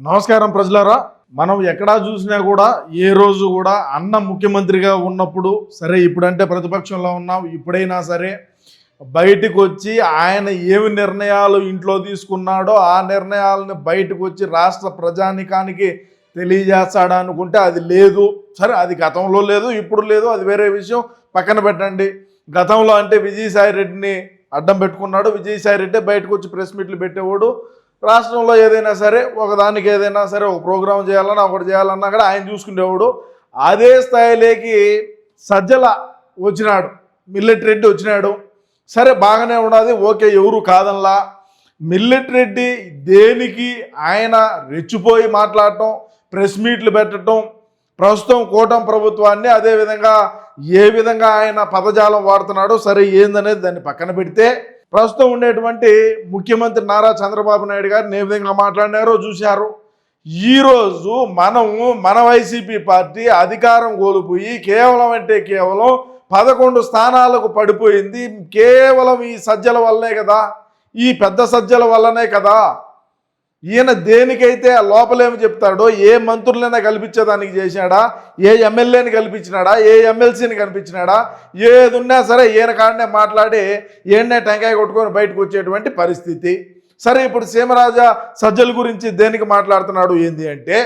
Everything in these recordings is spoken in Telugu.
నమస్కారం ప్రజలారా. మనం ఎక్కడా చూసినా కూడా ఏ రోజు కూడా అన్న ముఖ్యమంత్రిగా ఉన్నప్పుడు సరే ఇప్పుడంటే ప్రతిపక్షంలో ఉన్నాం ఇప్పుడైనా సరే బయటకు వచ్చి ఆయన ఏమి నిర్ణయాలు ఇంట్లో తీసుకున్నాడో ఆ నిర్ణయాలను బయటకు వచ్చి రాష్ట్ర ప్రజానికానికి తెలియజేస్తాడా అనుకుంటే అది లేదు. సరే అది గతంలో లేదు ఇప్పుడు లేదు అది వేరే విషయం. పక్కన పెట్టండి. గతంలో అంటే విజయసాయి రెడ్డిని అడ్డం పెట్టుకున్నాడు. విజయసాయి రెడ్డి బయటకు వచ్చి ప్రెస్ మీట్లు పెట్టేవాడు. రాష్ట్రంలో ఏదైనా సరే ఒకదానికి ఏదైనా సరే ఒక ప్రోగ్రాం చేయాలన్నా ఒకటి చేయాలన్నా కూడా ఆయన చూసుకునేవాడు. అదే స్థాయిలోకి సజ్జల వచ్చినాడు మిల్లెట్ రెడ్డి వచ్చినాడు. సరే బాగానే ఉన్నది ఓకే ఎవరు కాదనలా. మిల్లెట్ రెడ్డి దేనికి ఆయన రెచ్చిపోయి మాట్లాడటం ప్రెస్ మీట్లు పెట్టడం ప్రస్తుతం కూటమి ప్రభుత్వాన్ని అదేవిధంగా ఏ విధంగా ఆయన పదజాలం వాడుతున్నాడో సరే ఏందనేది దాన్ని పక్కన పెడితే ప్రస్తుతం ఉండేటువంటి ముఖ్యమంత్రి నారా చంద్రబాబు నాయుడు గారిని ఏ విధంగా మాట్లాడినారో చూశారు. ఈరోజు మనము మన వైసీపీ పార్టీ అధికారం కోల్పోయి కేవలం అంటే కేవలం పదకొండు స్థానాలకు పడిపోయింది. కేవలం ఈ సజ్జల వల్లనే కదా ఈ పెద్ద సజ్జల వల్లనే కదా ఈయన దేనికైతే ఆ లోపలేమి చెప్తాడో ఏ మంత్రులైనా కల్పించేదానికి చేసినాడా? ఏ ఎమ్మెల్యేని కల్పించినాడా? ఏ ఎమ్మెల్సీని కనిపించినాడా ఏది ఉన్నా సరే ఈయన కాడనే మాట్లాడి ఈయన్నే టెంకాయ కొట్టుకొని బయటకు వచ్చేటువంటి పరిస్థితి. సరే ఇప్పుడు సీమరాజా సజ్జల గురించి దేనికి మాట్లాడుతున్నాడు? ఏంది అంటే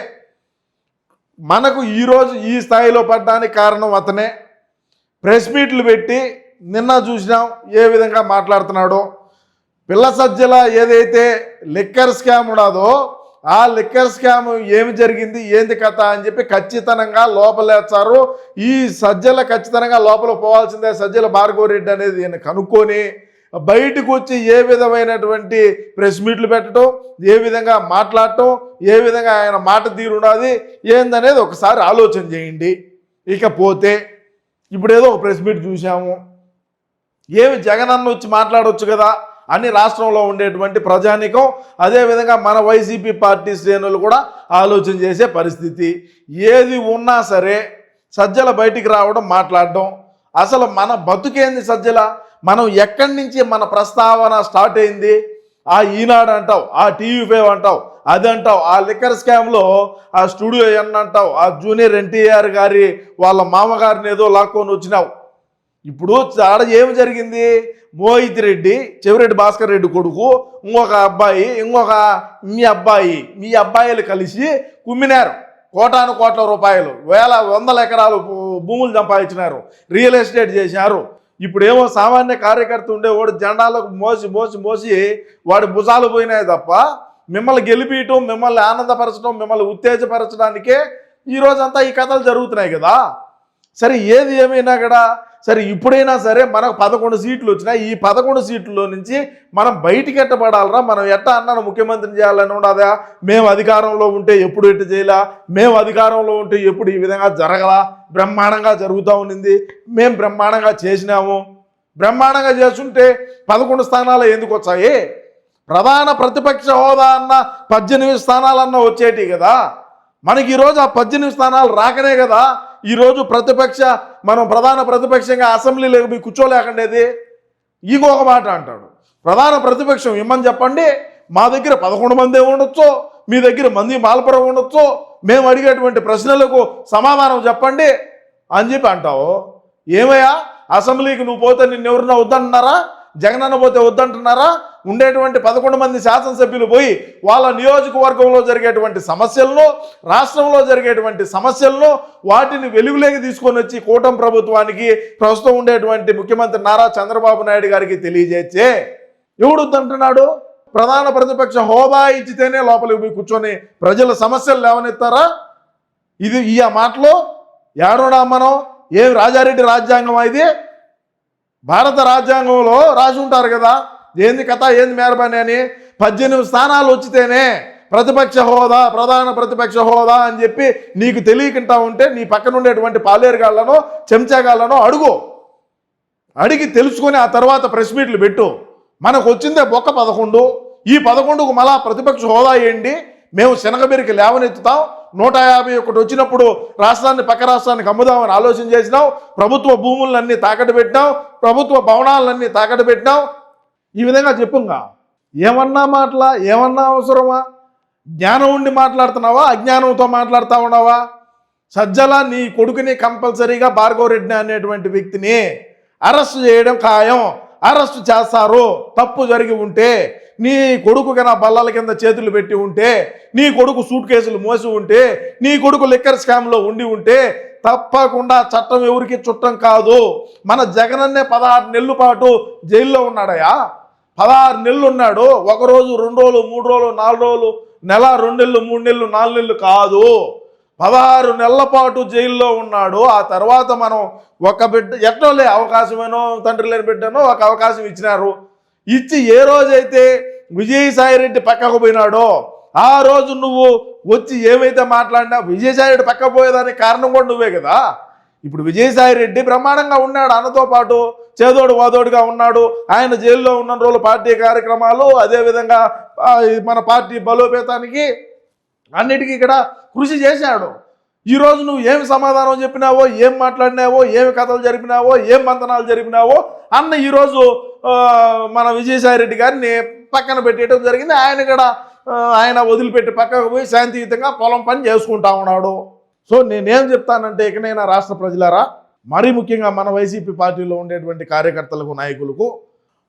మనకు ఈరోజు ఈ స్థాయిలో పడ్డానికి కారణం అతనే. ప్రెస్ మీట్లు పెట్టి నిన్న చూసినాం ఏ విధంగా మాట్లాడుతున్నాడో. పిల్ల సజ్జల ఏదైతే లిక్కర్ స్కామ్ ఉన్నదో ఆ లిక్కర్ స్కామ్ ఏమి జరిగింది ఏంది కథ అని చెప్పి ఖచ్చితంగా లోపలేస్తారు ఈ సజ్జల ఖచ్చితంగా లోపల పోవాల్సిందే సజ్జల భార్గవరెడ్డి అనేది ఈయన కనుక్కొని బయటకు వచ్చి ఏ విధమైనటువంటి ప్రెస్ మీట్లు పెట్టడం ఏ విధంగా మాట్లాడటం ఏ విధంగా ఆయన మాట తీరున్నది ఏందనేది ఒకసారి ఆలోచన చేయండి. ఇకపోతే ఇప్పుడేదో ఒక ప్రెస్ మీట్ చూసాము ఏమి జగన్ అన్న వచ్చి మాట్లాడవచ్చు కదా? అని రాష్ట్రంలో ఉండేటువంటి ప్రజానికం అదేవిధంగా మన వైసీపీ పార్టీ శ్రేణులు కూడా ఆలోచన చేసే పరిస్థితి. ఏది ఉన్నా సరే సజ్జల బయటికి రావడం మాట్లాడడం. అసలు మన బతుకేంది సజ్జల? మనం ఎక్కడి నుంచి మన ప్రస్తావన స్టార్ట్ అయింది? ఆ ఈనాడు అంటావు ఆ టీవీ ఫైవ్ అంటావు అది అంటావు ఆ లిక్కర్ స్కామ్లో ఆ స్టూడియో ఎన్ అంటావు ఆ జూనియర్ ఎన్టీఆర్ గారి వాళ్ళ మామగారిని ఏదో లాక్కొని వచ్చినావు. ఇప్పుడు ఆడ ఏమి జరిగింది? మోహిత్ రెడ్డి చెవిరెడ్డి భాస్కర్ రెడ్డి కొడుకు ఇంకొక అబ్బాయి ఇంకొక మీ అబ్బాయి మీ అబ్బాయిలు కలిసి కుమ్మినారు. కోటాను కోట్ల రూపాయలు వేల వందల ఎకరాలు భూములు సంపాదించినారు. రియల్ ఎస్టేట్ చేసినారు ఇప్పుడేమో సామాన్య కార్యకర్త ఉండేవాడు జెండాలకు మోసి మోసి మోసి వాడి భుజాలు పోయినాయి తప్ప మిమ్మల్ని గెలిపించటం మిమ్మల్ని ఆనందపరచడం మిమ్మల్ని ఉత్తేజపరచడానికే ఈ రోజంతా ఈ కథలు జరుగుతున్నాయి కదా. సరే ఏది ఏమైనా కూడా సరే ఇప్పుడైనా సరే మనకు పదకొండు సీట్లు వచ్చినాయి ఈ పదకొండు సీట్లలో నుంచి మనం బయటికి ఎట్టబడాలరా? మనం ఎట్ట అన్నాను ముఖ్యమంత్రిని చేయాలని ఉండదా? మేము అధికారంలో ఉంటే ఎప్పుడు ఎట్టు చేయాలా? మేము అధికారంలో ఉంటే ఎప్పుడు ఈ విధంగా జరగలా? బ్రహ్మాండంగా జరుగుతూ ఉన్నింది. మేము బ్రహ్మాండంగా చేసినాము. బ్రహ్మాండంగా చేస్తుంటే పదకొండు స్థానాలు ఎందుకు వచ్చాయి? ప్రధాన ప్రతిపక్ష హోదా అన్న పద్దెనిమిది స్థానాలన్న వచ్చేటి కదా. మనకి ఈరోజు ఆ పద్దెనిమిది స్థానాలు రాకనే కదా. ఈరోజు ప్రతిపక్ష మనం ప్రధాన ప్రతిపక్షంగా అసెంబ్లీలో మీ కూర్చోలేకండేది ఇంకొక మాట అంటాడు. ప్రధాన ప్రతిపక్షం ఇమ్మని చెప్పండి? మా దగ్గర పదకొండు మంది ఉండొచ్చు మీ దగ్గర మంది మాల్పురం ఉండొచ్చు మేము అడిగేటువంటి ప్రశ్నలకు సమాధానం చెప్పండి అని చెప్పి అంటావు. ఏమయ్యా? అసెంబ్లీకి నువ్వు పోతే నిన్ను ఎవరన్నా వద్దంటున్నారా? జగనన్న పోతే వద్దంటున్నారా? ఉండేటువంటి పదకొండు మంది శాసనసభ్యులు పోయి వాళ్ళ నియోజకవర్గంలో జరిగేటువంటి సమస్యలను రాష్ట్రంలో జరిగేటువంటి సమస్యలను వాటిని వెలుగులోకి తీసుకొని వచ్చి కూటమి ప్రభుత్వానికి ప్రస్తుతం ఉండేటువంటి ముఖ్యమంత్రి నారా చంద్రబాబు నాయుడు గారికి తెలియజేచ్చే ఎవడు వద్దంటున్నాడు ప్రధాన ప్రతిపక్ష హోదా ఇచ్చితేనే లోపలికి పోయి కూర్చొని ప్రజల సమస్యలు లేవనెత్తారా? ఇది ఈ ఆ మాటలో ఏడోడా మనం ఏం రాజారెడ్డి రాజ్యాంగం ఇది? భారత రాజ్యాంగంలో రాసి ఉంటారు కదా. ఏంది కథ ఏంది మేరబాని అని పద్దెనిమిది స్థానాలు వచ్చితేనే ప్రతిపక్ష హోదా ప్రధాన ప్రతిపక్ష హోదా అని చెప్పి నీకు తెలియకుండా ఉంటే నీ పక్కన ఉండేటువంటి పాలేరుగాళ్ళనో చెంచాగాళ్ళనో అడుగు. అడిగి తెలుసుకొని ఆ తర్వాత ప్రెస్ మీట్లు పెట్టు. మనకు వచ్చిందే బొక్క పదకొండు. ఈ పదకొండుకు మళ్ళా ప్రతిపక్ష హోదా ఏంటి? మేము శనగబెరికి లేవనెత్తుతాం. నూట యాభై ఒకటి వచ్చినప్పుడు రాష్ట్రాన్ని పక్క రాష్ట్రానికి అమ్ముదామని ఆలోచన చేసినాం ప్రభుత్వ భూములన్నీ తాకట్టు పెట్టినాం ప్రభుత్వ భవనాలన్నీ తాకట్టు పెట్టినాం ఈ విధంగా చెప్పుగా. ఏమన్నా మాటలా? ఏమన్నా అవసరమా? జ్ఞానం ఉండి మాట్లాడుతున్నావా? అజ్ఞానంతో మాట్లాడుతా ఉన్నావా? సజ్జల నీ కొడుకుని కంపల్సరీగా భార్గవరెడ్డి అనేటువంటి వ్యక్తిని అరెస్ట్ చేయడం ఖాయం. అరెస్ట్ చేస్తారు. తప్పు జరిగి ఉంటే నీ కొడుకు నా బల్లల కింద చేతులు పెట్టి ఉంటే నీ కొడుకు సూట్ కేసులు మోసి ఉంటే నీ కొడుకు లిక్కర్ స్కామ్లో ఉండి ఉంటే తప్పకుండా చట్టం ఎవరికి చుట్టం కాదు. మన జగనన్నే పదహారు నెలల పాటు జైల్లో ఉన్నాడయా? పదహారు నెలలు ఉన్నాడు. ఒక రోజు రెండు రోజులు మూడు రోజులు నాలుగు రోజులు నెల రెండు నెలలు మూడు నెలలు నాలుగు నెలలు కాదు. పదహారు నెలల పాటు జైల్లో ఉన్నాడు. ఆ తర్వాత మనం ఒక బిడ్డ ఎట్లోలే అవకాశమేనో తండ్రి లేని బిడ్డనో ఒక అవకాశం ఇచ్చినారు. ఇచ్చి ఏ రోజైతే విజయసాయిరెడ్డి పక్కకు పోయినాడో ఆ రోజు నువ్వు వచ్చి ఏమైతే మాట్లాడినా విజయసాయిరెడ్డి పక్క పోయేదానికి కారణం కూడా నువ్వే కదా. ఇప్పుడు విజయసాయిరెడ్డి బ్రహ్మాండంగా ఉన్నాడు. అన్నతో పాటు చేదోడు వాదోడుగా ఉన్నాడు. ఆయన జైల్లో ఉన్న రోజులు పార్టీ కార్యక్రమాలు అదేవిధంగా మన పార్టీ బలోపేతానికి అన్నిటికీ ఇక్కడ కృషి చేశాడు. ఈరోజు నువ్వు ఏమి సమాధానం చెప్పినావో ఏం మాట్లాడినావో ఏమి కథలు జరిపినావో ఏం మంతనాలు జరిపినావో అన్న ఈరోజు మన విజయసాయి రెడ్డి గారిని పక్కన పెట్టేయడం జరిగింది. ఆయన కూడా ఆయన వదిలిపెట్టి పక్కకు పోయి శాంతియుతంగా పొలం పని చేసుకుంటా ఉన్నాడు. సో నేనేం చెప్తానంటే ఇకనైనా రాష్ట్ర ప్రజలారా మరీ ముఖ్యంగా మన వైసీపీ పార్టీలో ఉండేటువంటి కార్యకర్తలకు నాయకులకు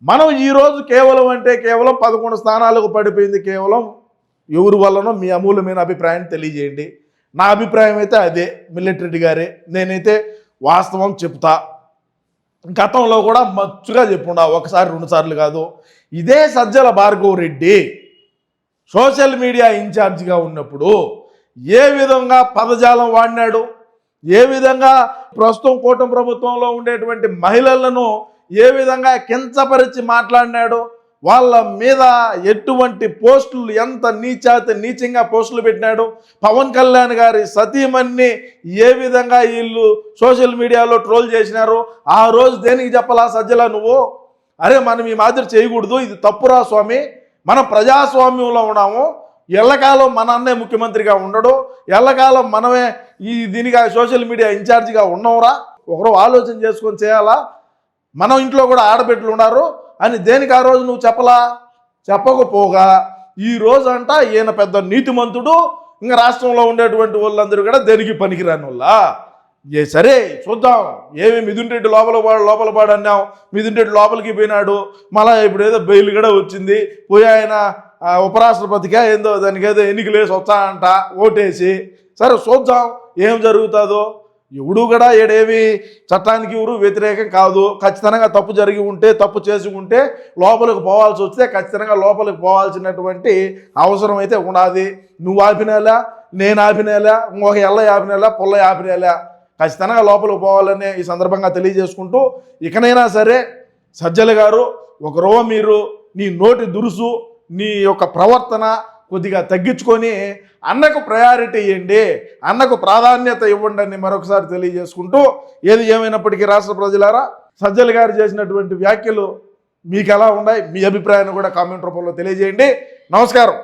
మనం ఈరోజు కేవలం అంటే కేవలం పదకొండు స్థానాలకు పడిపోయింది కేవలం ఎవరి వల్లనో మీ అమూల్యమైన అభిప్రాయాన్ని తెలియజేయండి. నా అభిప్రాయం అయితే అదే మిల్లెట్ రెడ్డి గారే. నేనైతే వాస్తవం చెప్తా. గతంలో కూడా మచ్చుగా చెప్పుండా ఒకసారి రెండు సార్లు కాదు. ఇదే సజ్జల భార్గవ రెడ్డి సోషల్ మీడియా ఇన్ఛార్జిగా ఉన్నప్పుడు ఏ విధంగా పదజాలం వాడినాడు? ఏ విధంగా ప్రస్తుతం కూటమి ప్రభుత్వంలో ఉండేటువంటి మహిళలను ఏ విధంగా కించపరిచి మాట్లాడినాడు? వాళ్ళ మీద ఎటువంటి పోస్టులు ఎంత నీచాతి నీచంగా పోస్టులు పెట్టినాడు? పవన్ కళ్యాణ్ గారి సతీమణ్ణి ఏ విధంగా వీళ్ళు సోషల్ మీడియాలో ట్రోల్ చేసినారు? ఆ రోజు దేనికి చెప్పలా సజ్జల నువ్వు? అరే మనం ఈ మాదిరి చేయకూడదు ఇది తప్పురా స్వామి. మనం ప్రజాస్వామ్యంలో ఉన్నాము. ఎల్లకాలం మన అన్నే ముఖ్యమంత్రిగా ఉండడు. ఎల్లకాలం మనమే ఈ దీనిగా సోషల్ మీడియా ఇన్ఛార్జిగా ఉన్నవరా. ఒకరు ఆలోచన చేసుకొని చేయాలా? మనం ఇంట్లో కూడా ఆడబిడ్డలు ఉన్నారు. అని దేనికి ఆ రోజు నువ్వు చెప్పలా? చెప్పకపోగా ఈ రోజు అంట ఈయన పెద్ద నీతిమంతుడు ఇంకా రాష్ట్రంలో ఉండేటువంటి వాళ్ళందరూ కూడా దేనికి పనికిరాని వాళ్ళ? ఏ సరే చూద్దాం. ఏమి మిథున్ లోపల పాడు లోపల పాడు అన్నాం మిథున్ రెడ్డి లోపలికి పోయినాడు. మళ్ళీ ఇప్పుడు ఏదో బెయిల్ కూడా వచ్చింది. పోయి ఆయన ఉపరాష్ట్రపతిగా ఏందో దానికి ఏదో ఎన్నికలు వేసి వస్తానంట ఓటేసి. సరే చూద్దాం. ఏం జరుగుతుందో? ఎవడు కూడా ఏడేమి చట్టానికి ఎవరు వ్యతిరేకం కాదు. ఖచ్చితంగా తప్పు జరిగి ఉంటే తప్పు చేసి ఉంటే లోపలికి పోవాల్సి వస్తే ఖచ్చితంగా లోపలికి పోవాల్సినటువంటి అవసరం అయితే ఉన్నది నువ్వు ఆపినేలా నేను ఆపినేలా ఇంకొక ఎల్ల ఆపినేలా పుల్ల ఆపినేలా ఖచ్చితంగా లోపలికి పోవాలని ఈ సందర్భంగా తెలియజేసుకుంటూ ఇకనైనా సరే సజ్జల గారు ఒకరో మీరు నీ నోటి దురుసు నీ యొక్క ప్రవర్తన కొద్దిగా తగ్గించుకొని అన్నకు ప్రయారిటీ ఇవ్వండి అన్నకు ప్రాధాన్యత ఇవ్వండి అని మరొకసారి తెలియజేసుకుంటూ ఏది ఏమైనప్పటికీ రాష్ట్ర ప్రజలారా సజ్జల గారు చేసినటువంటి వ్యాఖ్యలు మీకు ఎలా ఉన్నాయి మీ అభిప్రాయాన్ని కూడా కామెంట్ రూపంలో తెలియజేయండి. నమస్కారం.